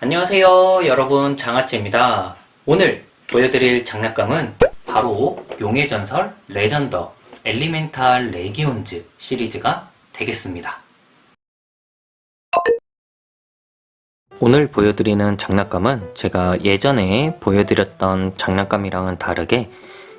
안녕하세요 여러분. 장아찌입니다. 오늘 보여드릴 장난감은 바로 용의 전설 레전더 엘리멘탈 레기온즈 시리즈가 되겠습니다. 오늘 보여드리는 장난감은 제가 예전에 보여드렸던 장난감이랑은 다르게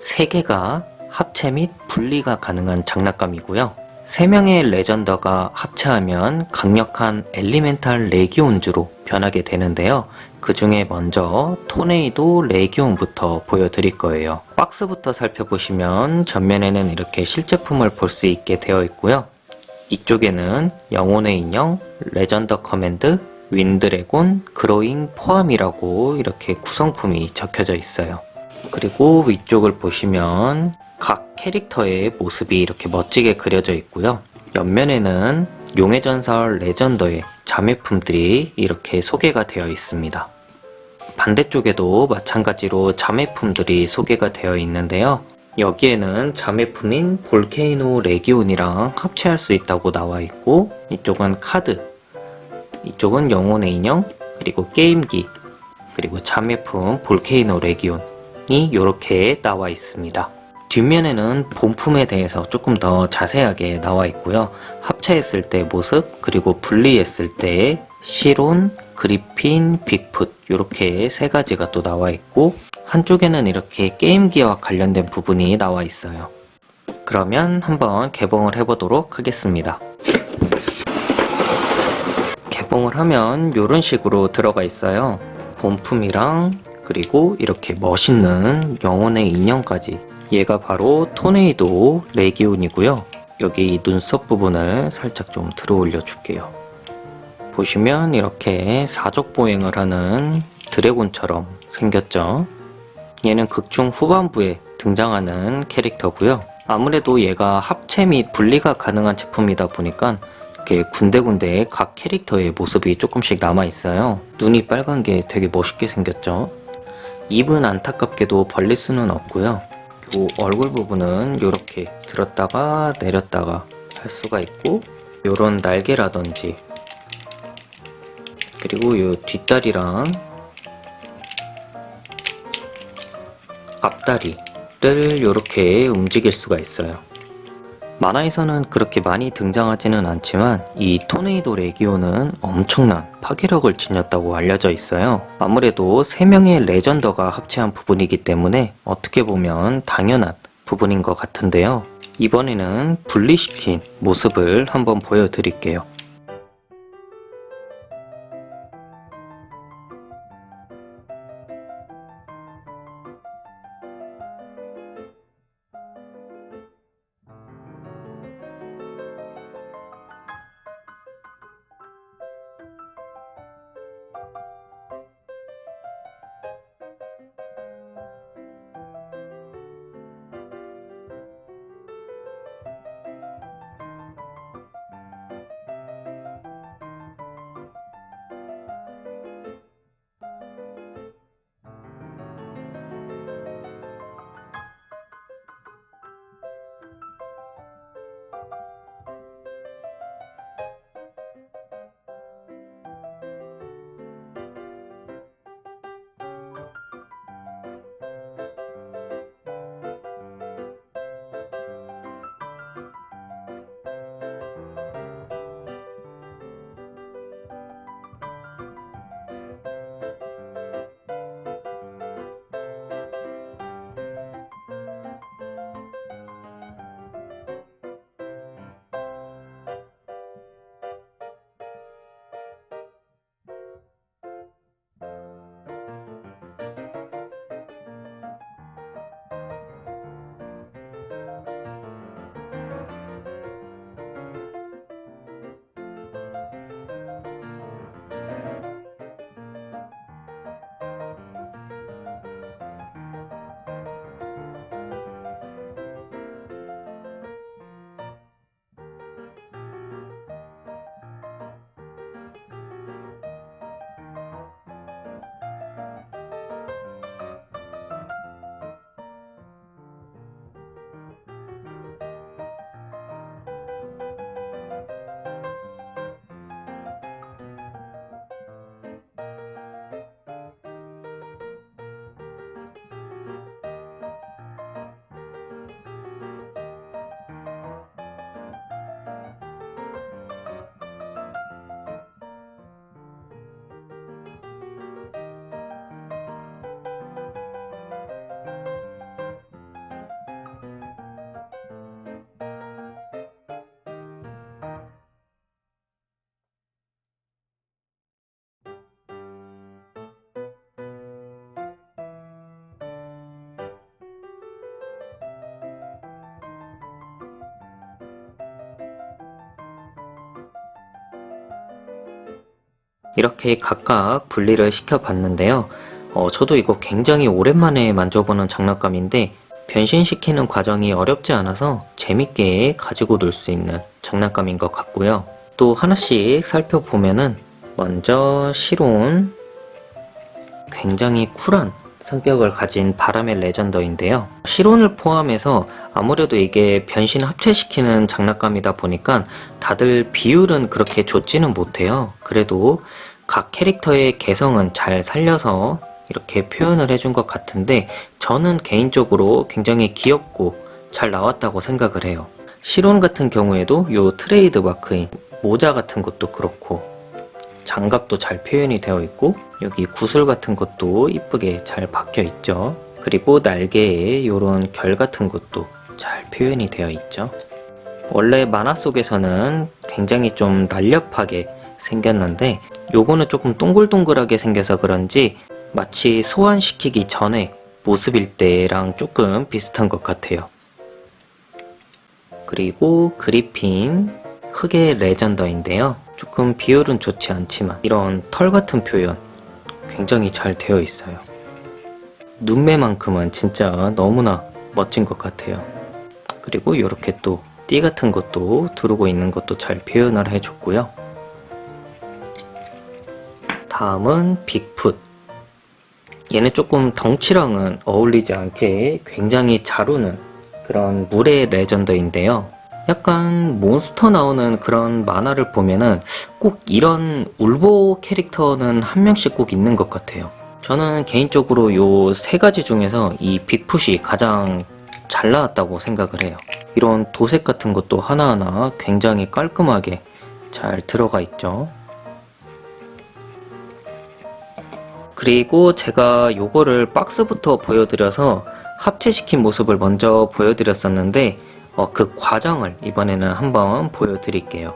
3개가 합체 및 분리가 가능한 장난감이고요 3명의 레전더가 합체하면 강력한 엘리멘탈 레기온즈로 변하게 되는데요. 그 중에 먼저 토네이도 레기온부터 보여드릴 거예요. 박스부터 살펴보시면 전면에는 이렇게 실제품을 볼 수 있게 되어 있고요. 이쪽에는 영혼의 인형, 레전더 커맨드, 윈드래곤, 그로잉 포함이라고 이렇게 구성품이 적혀져 있어요. 그리고 위쪽을 보시면 각 캐릭터의 모습이 이렇게 멋지게 그려져 있고요. 옆면에는 용의 전설 레전더의 자매품들이 이렇게 소개가 되어 있습니다. 반대쪽에도 마찬가지로 자매품들이 소개가 되어 있는데요. 여기에는 자매품인 볼케이노 레기온이랑 합체할 수 있다고 나와 있고 이쪽은 카드, 이쪽은 영혼의 인형, 그리고 게임기, 그리고 자매품 볼케이노 레기온이 이렇게 나와 있습니다. 뒷면에는 본품에 대해서 조금 더 자세하게 나와 있고요. 합체했을 때 모습, 그리고 분리했을 때의 시론, 그리핀, 빅풋 이렇게 세 가지가 또 나와 있고 한쪽에는 이렇게 게임기와 관련된 부분이 나와 있어요. 그러면 한번 개봉을 해보도록 하겠습니다. 개봉을 하면 이런 식으로 들어가 있어요. 본품이랑 그리고 이렇게 멋있는 영혼의 인형까지 얘가 바로 토네이도 레기온이고요. 여기 이 눈썹 부분을 살짝 좀 들어 올려 줄게요. 보시면 이렇게 사족 보행을 하는 드래곤처럼 생겼죠. 얘는 극중 후반부에 등장하는 캐릭터고요. 아무래도 얘가 합체 및 분리가 가능한 제품이다 보니까 이렇게 군데군데 각 캐릭터의 모습이 조금씩 남아 있어요. 눈이 빨간 게 되게 멋있게 생겼죠. 입은 안타깝게도 벌릴 수는 없고요. 요 얼굴 부분은 이렇게 들었다가 내렸다가 할 수가 있고 요런 날개라든지 그리고 요 뒷다리랑 앞다리를 이렇게 움직일 수가 있어요. 만화에서는 그렇게 많이 등장하지는 않지만 이 토네이도 레기온은 엄청난 파괴력을 지녔다고 알려져 있어요. 아무래도 3명의 레전더가 합체한 부분이기 때문에 어떻게 보면 당연한 부분인 것 같은데요. 이번에는 분리시킨 모습을 한번 보여드릴게요. 이렇게 각각 분리를 시켜봤는데요. 어, 저도 이거 굉장히 오랜만에 만져보는 장난감인데 변신시키는 과정이 어렵지 않아서 재밌게 가지고 놀 수 있는 장난감인 것 같고요. 또 하나씩 살펴보면은 먼저 시론 굉장히 쿨한 성격을 가진 바람의 레전더인데요. 시론을 포함해서 아무래도 이게 변신 합체시키는 장난감이다 보니까 다들 비율은 그렇게 좋지는 못해요. 그래도 각 캐릭터의 개성은 잘 살려서 이렇게 표현을 해준 것 같은데 저는 개인적으로 굉장히 귀엽고 잘 나왔다고 생각을 해요. 시론 같은 경우에도 요 트레이드 마크인 모자 같은 것도 그렇고 장갑도 잘 표현이 되어 있고 여기 구슬 같은 것도 이쁘게 잘 박혀 있죠. 그리고 날개에 이런 결 같은 것도 잘 표현이 되어 있죠. 원래 만화 속에서는 굉장히 좀 날렵하게 생겼는데 요거는 조금 동글동글하게 생겨서 그런지 마치 소환시키기 전에 모습일 때랑 조금 비슷한 것 같아요. 그리고 그리핀 흑의 레전더인데요. 조금 비율은 좋지 않지만 이런 털 같은 표현 굉장히 잘 되어 있어요. 눈매만큼은 진짜 너무나 멋진 것 같아요. 그리고 이렇게 또 띠 같은 것도 두르고 있는 것도 잘 표현을 해줬고요. 다음은 빅풋. 얘는 조금 덩치랑은 어울리지 않게 굉장히 잘 우는 그런 물의 레전더인데요. 약간 몬스터 나오는 그런 만화를 보면은 꼭 이런 울보 캐릭터는 한 명씩 꼭 있는 것 같아요. 저는 개인적으로 요 세 가지 중에서 이 빅풋이 가장 잘 나왔다고 생각을 해요. 이런 도색 같은 것도 하나하나 굉장히 깔끔하게 잘 들어가 있죠. 그리고 제가 요거를 박스부터 보여드려서 합체시킨 모습을 먼저 보여드렸었는데 어, 그 과정을 이번에는 한번 보여드릴게요.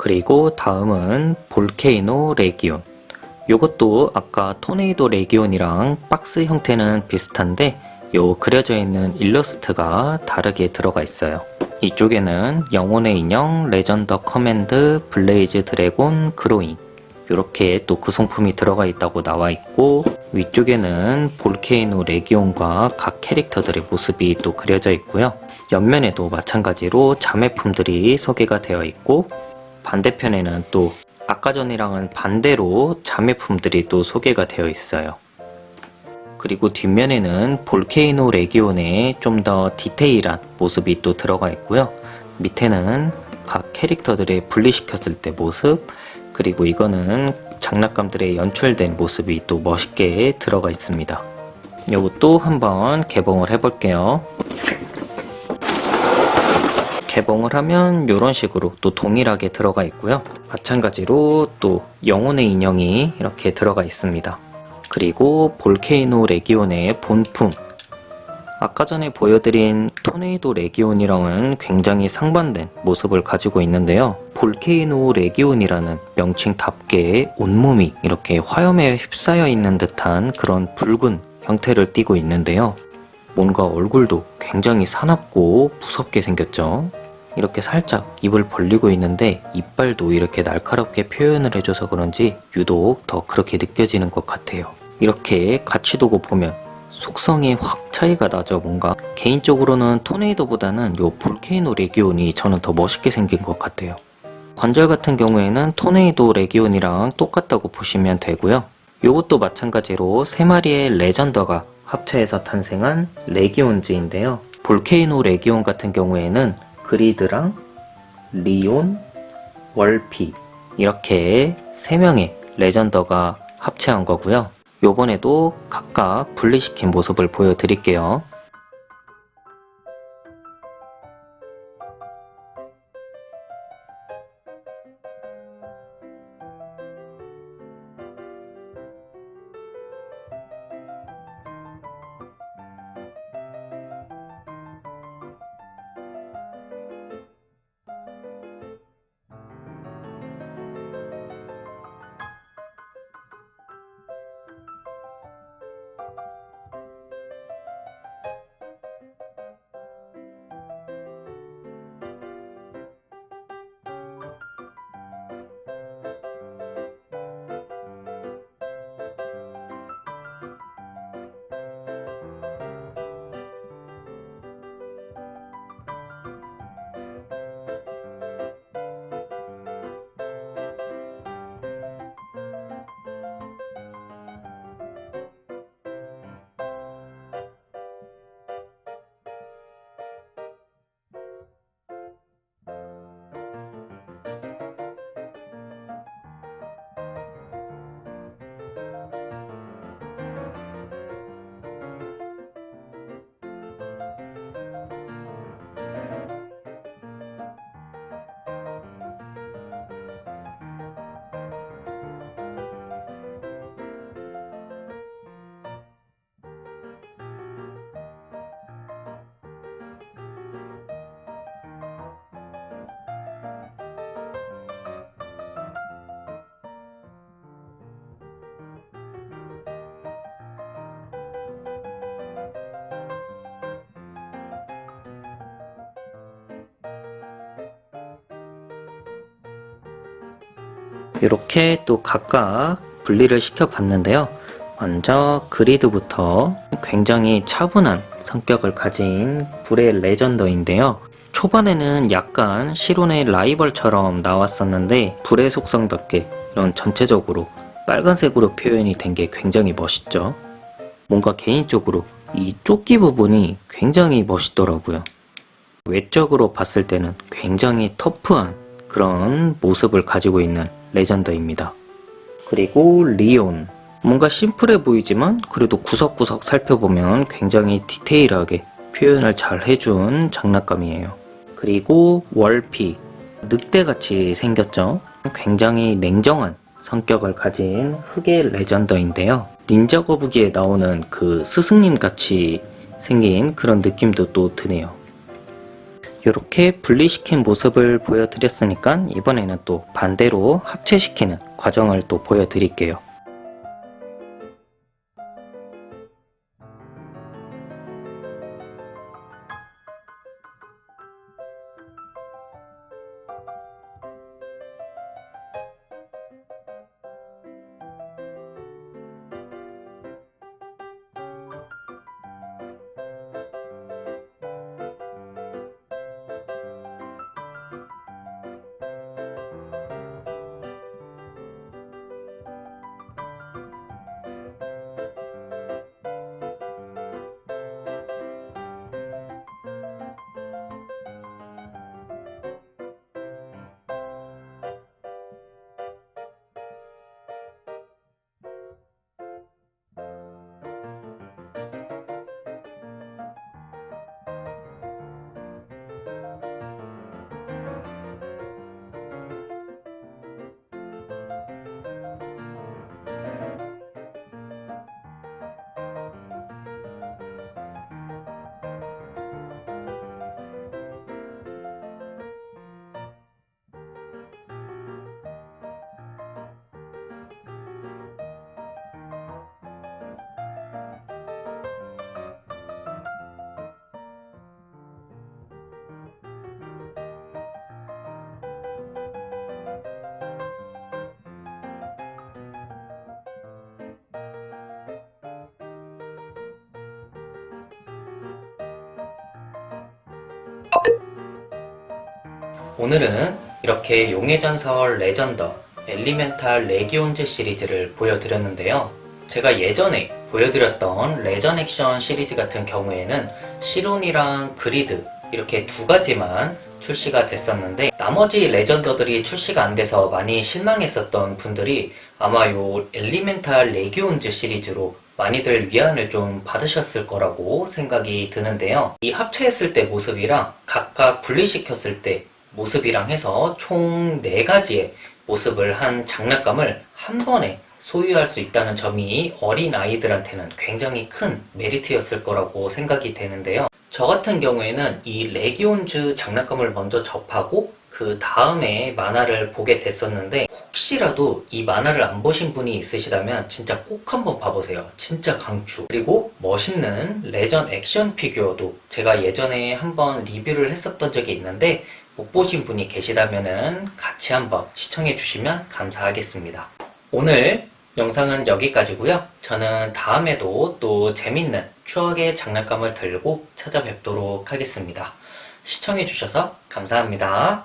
그리고 다음은 볼케이노 레기온. 요것도 아까 토네이도 레기온이랑 박스 형태는 비슷한데 요 그려져 있는 일러스트가 다르게 들어가 있어요. 이쪽에는 영혼의 인형, 레전더 커맨드, 블레이즈 드래곤, 그로잉 이렇게 또 구성품이 들어가 있다고 나와 있고 위쪽에는 볼케이노 레기온과 각 캐릭터들의 모습이 또 그려져 있고요. 옆면에도 마찬가지로 자매품들이 소개가 되어 있고 반대편에는 또 아까 전이랑은 반대로 자매품들이 또 소개가 되어 있어요. 그리고 뒷면에는 볼케이노 레기온의 좀 더 디테일한 모습이 또 들어가 있고요. 밑에는 각 캐릭터들의 분리시켰을 때 모습, 그리고 이거는 장난감들의 연출된 모습이 또 멋있게 들어가 있습니다. 이것도 한번 개봉을 해볼게요. 개봉을 하면 이런 식으로 또 동일하게 들어가 있고요. 마찬가지로 또 영혼의 인형이 이렇게 들어가 있습니다. 그리고 볼케이노 레기온의 본품. 아까 전에 보여드린 토네이도 레기온이랑은 굉장히 상반된 모습을 가지고 있는데요. 볼케이노 레기온이라는 명칭답게 온몸이 이렇게 화염에 휩싸여 있는 듯한 그런 붉은 형태를 띠고 있는데요. 뭔가 얼굴도 굉장히 사납고 무섭게 생겼죠. 이렇게 살짝 입을 벌리고 있는데 이빨도 이렇게 날카롭게 표현을 해줘서 그런지 유독 더 그렇게 느껴지는 것 같아요. 이렇게 같이 두고 보면 속성이 확 차이가 나죠 뭔가. 개인적으로는 토네이도보다는 요 볼케이노 레기온이 저는 더 멋있게 생긴 것 같아요. 관절 같은 경우에는 토네이도 레기온이랑 똑같다고 보시면 되고요. 요것도 마찬가지로 세 마리의 레전더가 합체해서 탄생한 레기온즈인데요. 볼케이노 레기온 같은 경우에는 그리드랑 리온, 월피 이렇게 세 명의 레전더가 합체한 거고요. 요번에도 각각 분리시킨 모습을 보여드릴게요. 이렇게 또 각각 분리를 시켜 봤는데요. 먼저 그리드부터 굉장히 차분한 성격을 가진 불의 레전더인데요. 초반에는 약간 시론의 라이벌처럼 나왔었는데 불의 속성답게 이런 전체적으로 빨간색으로 표현이 된 게 굉장히 멋있죠. 뭔가 개인적으로 이 조끼 부분이 굉장히 멋있더라고요. 외적으로 봤을 때는 굉장히 터프한 그런 모습을 가지고 있는 레전더입니다. 그리고 리온. 뭔가 심플해 보이지만 그래도 구석구석 살펴보면 굉장히 디테일하게 표현을 잘 해준 장난감이에요. 그리고 월피. 늑대같이 생겼죠? 굉장히 냉정한 성격을 가진 흑의 레전더인데요. 닌자 거북이에 나오는 그 스승님 같이 생긴 그런 느낌도 또 드네요. 이렇게 분리시킨 모습을 보여드렸으니까 이번에는 또 반대로 합체시키는 과정을 또 보여드릴게요. 오늘은 이렇게 용의 전설 레전더 엘리멘탈 레기온즈 시리즈를 보여드렸는데요. 제가 예전에 보여드렸던 레전 액션 시리즈 같은 경우에는 시론이랑 그리드 이렇게 두 가지만 출시가 됐었는데 나머지 레전더들이 출시가 안 돼서 많이 실망했었던 분들이 아마 요 엘리멘탈 레기온즈 시리즈로 많이들 위안을 좀 받으셨을 거라고 생각이 드는데요. 이 합체했을 때 모습이랑 각각 분리시켰을 때 모습이랑 해서 총 4가지의 모습을 한 장난감을 한 번에 소유할 수 있다는 점이 어린 아이들한테는 굉장히 큰 메리트였을 거라고 생각이 되는데요. 저 같은 경우에는 이 레기온즈 장난감을 먼저 접하고 그 다음에 만화를 보게 됐었는데 혹시라도 이 만화를 안 보신 분이 있으시다면 진짜 꼭 한번 봐보세요. 진짜 강추. 그리고 멋있는 레전 액션 피규어도 제가 예전에 한번 리뷰를 했었던 적이 있는데 못 보신 분이 계시다면은 같이 한번 시청해 주시면 감사하겠습니다. 오늘 영상은 여기까지고요. 저는 다음에도 또 재밌는 추억의 장난감을 들고 찾아뵙도록 하겠습니다. 시청해 주셔서 감사합니다.